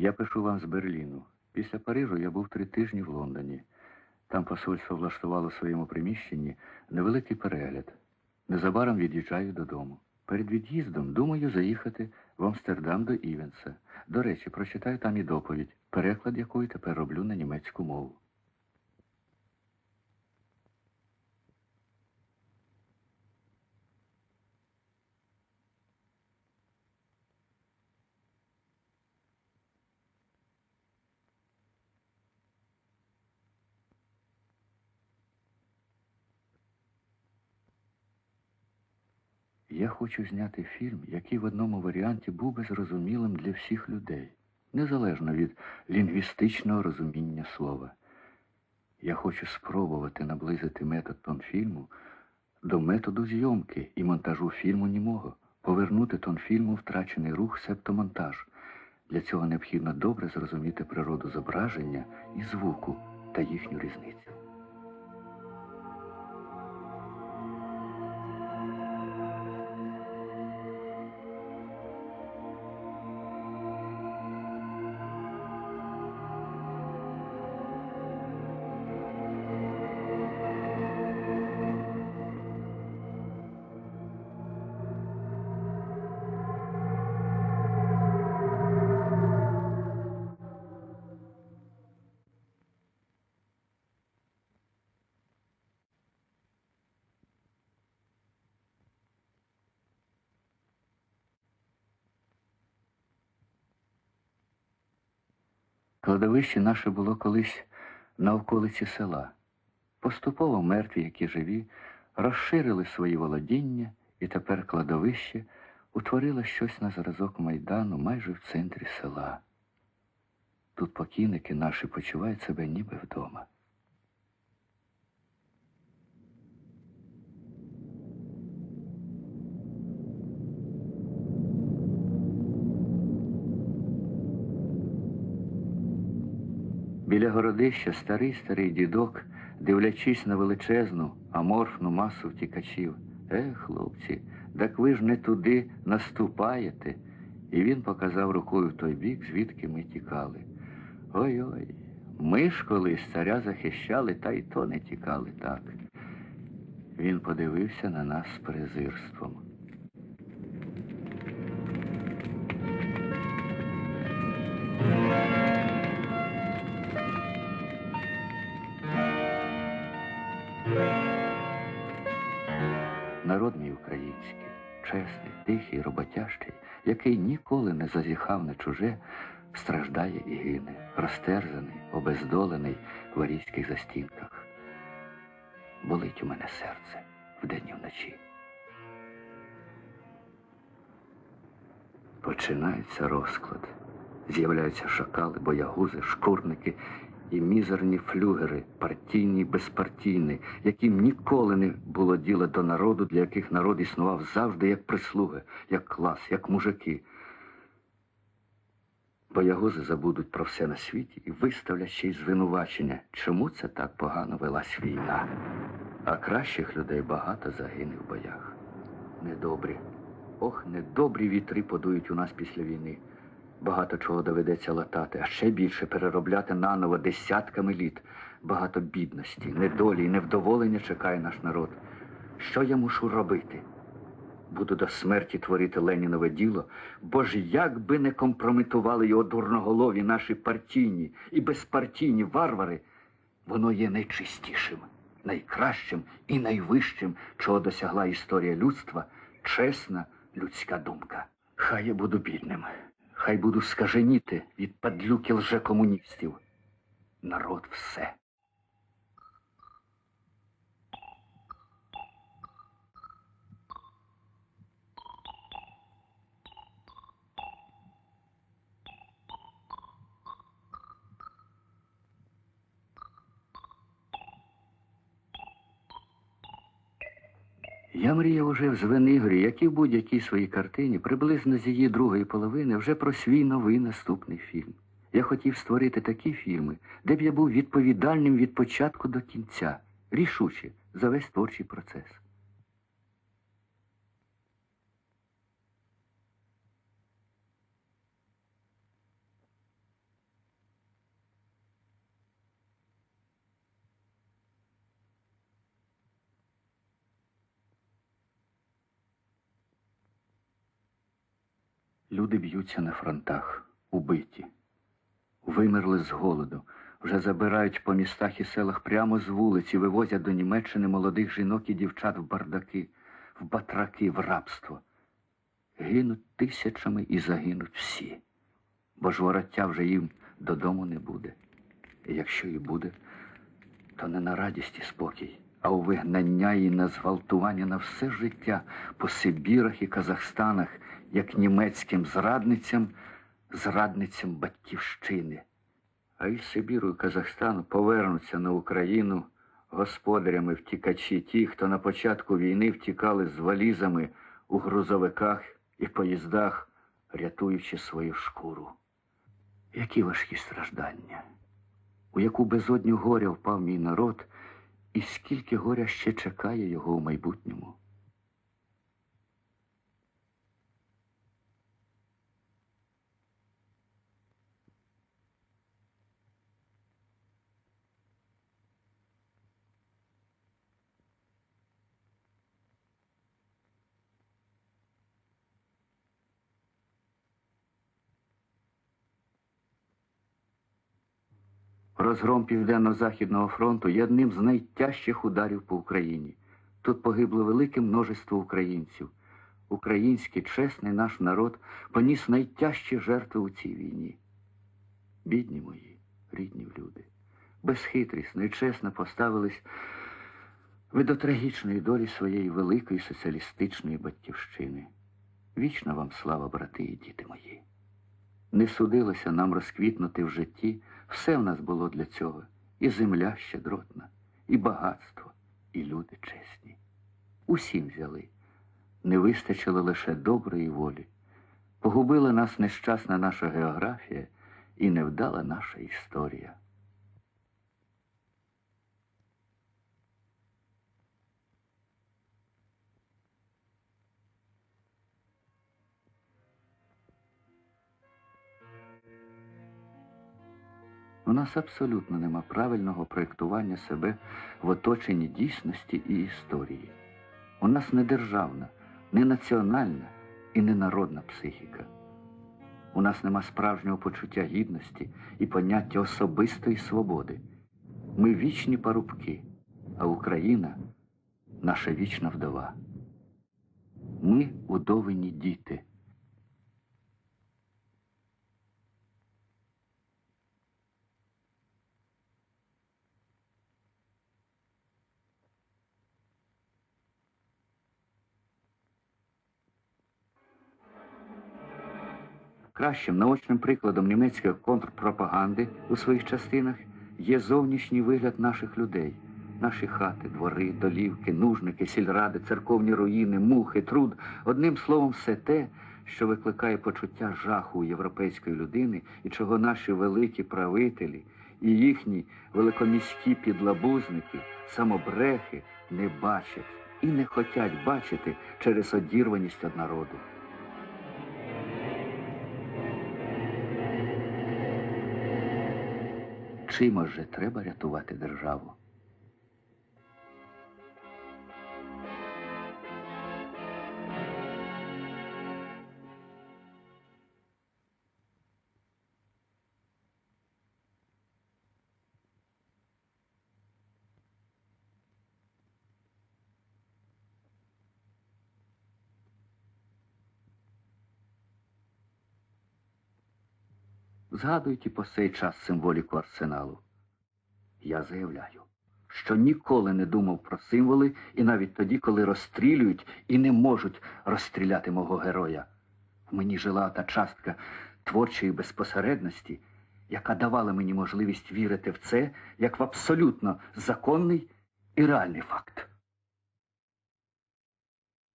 Я пишу вам з Берліну. Після Парижу я був три тижні в Лондоні. Там посольство влаштувало в своєму приміщенні невеликий перегляд. Незабаром від'їжджаю додому. Перед від'їздом думаю заїхати в Амстердам до Івенса. До речі, прочитаю там і доповідь, переклад якої тепер роблю на німецьку мову. Я хочу зняти фільм, який в одному варіанті був би зрозумілим для всіх людей, незалежно від лінгвістичного розуміння слова. Я хочу спробувати наблизити метод тонфільму до методу зйомки і монтажу фільму німого, повернути тонфільму втрачений рух, себто монтаж. Для цього необхідно добре зрозуміти природу зображення і звуку та їхню різницю. Кладовище наше було колись на околиці села. Поступово мертві, які живі, розширили свої володіння, і тепер кладовище утворило щось на зразок майдану майже в центрі села. Тут покійники наші почувають себе ніби вдома. Біля городища старий старий дідок, дивлячись на величезну, аморфну масу втікачів. Е, хлопці, так ви ж не туди наступаєте. І він показав рукою в той бік, звідки ми тікали. Ой-ой, ми ж колись царя захищали, та й то не тікали так. Він подивився на нас з презирством. Чесний, тихий, роботящий, який ніколи не зазіхав на чуже, страждає і гине, розтерзаний, обездолений в арійських застінках. Болить у мене серце вдень і вночі. Починається розклад. З'являються шакали, боягузи, шкурники і мізерні флюгери, партійні й безпартійні, яким ніколи не було діла до народу, для яких народ існував завжди як прислуги, як клас, як мужики. Боягузи забудуть про все на світі і виставлять ще й звинувачення, чому це так погано велась війна. А кращих людей багато загине в боях. Недобрі. Ох, недобрі вітри подують у нас після війни. Багато чого доведеться латати, а ще більше переробляти наново десятками літ. Багато бідності, недолі і невдоволення чекає наш народ. Що я мушу робити? Буду до смерті творити Ленінове діло, бо ж як би не компрометували його дурноголові наші партійні і безпартійні варвари, воно є найчистішим, найкращим і найвищим, чого досягла історія людства, чесна людська думка. Хай я буду бідним, хай буду скаженіти від падлюки лжекомуністів. Народ все. Я мріяв уже в Звенигорі, як і в будь-якій своїй картині, приблизно з її другої половини, вже про свій новий наступний фільм. Я хотів створити такі фільми, де б я був відповідальним від початку до кінця, рішуче за весь творчий процес. Люди б'ються на фронтах, убиті. Вимерли з голоду, вже забирають по містах і селах прямо з вулиці, вивозять до Німеччини молодих жінок і дівчат в бардаки, в батраки, в рабство. Гинуть тисячами і загинуть всі, бо ж вороття вже їм додому не буде. І якщо і буде, то не на радість і спокій, а у вигнання і на зґвалтування на все життя по Сибірах і Казахстанах, як німецьким зрадницям, зрадницям батьківщини. А із Сибіру і Казахстану повернуться на Україну господарями втікачі, ті, хто на початку війни втікали з валізами у грузовиках і поїздах, рятуючи свою шкуру. Які важкі страждання, у яку безодню горя впав мій народ, і скільки горя ще чекає його у майбутньому. Розгром Південно-Західного фронту є одним з найтяжчих ударів по Україні. Тут погибло велике множество українців. Український чесний наш народ поніс найтяжчі жертви у цій війні. Бідні мої, рідні люди, безхитрісно і чесно поставились ви до трагічної долі своєї великої соціалістичної батьківщини. Вічна вам слава, брати і діти мої. Не судилося нам розквітнути в житті, все в нас було для цього. І земля щедротна, і багатство, і люди чесні. Усім взяли. Не вистачило лише доброї волі. Погубила нас нещасна наша географія і невдала наша історія. У нас абсолютно нема правильного проєктування себе в оточенні дійсності і історії. У нас не державна, не національна і не народна психіка. У нас нема справжнього почуття гідності і поняття особистої свободи. Ми вічні парубки, а Україна наша вічна вдова. Ми удовині діти. Кращим наочним прикладом німецької контрпропаганди у своїх частинах є зовнішній вигляд наших людей. Наші хати, двори, долівки, нужники, сільради, церковні руїни, мухи, труд. Одним словом, все те, що викликає почуття жаху у європейської людини і чого наші великі правителі і їхні великоміські підлабузники, самобрехи не бачать і не хотять бачити через одірваність од народу. Чим же треба рятувати державу? Згадують і по сей час символіку арсеналу. Я заявляю, що ніколи не думав про символи і навіть тоді, коли розстрілюють і не можуть розстріляти мого героя. В мені жила та частка творчої безпосередності, яка давала мені можливість вірити в це як в абсолютно законний і реальний факт.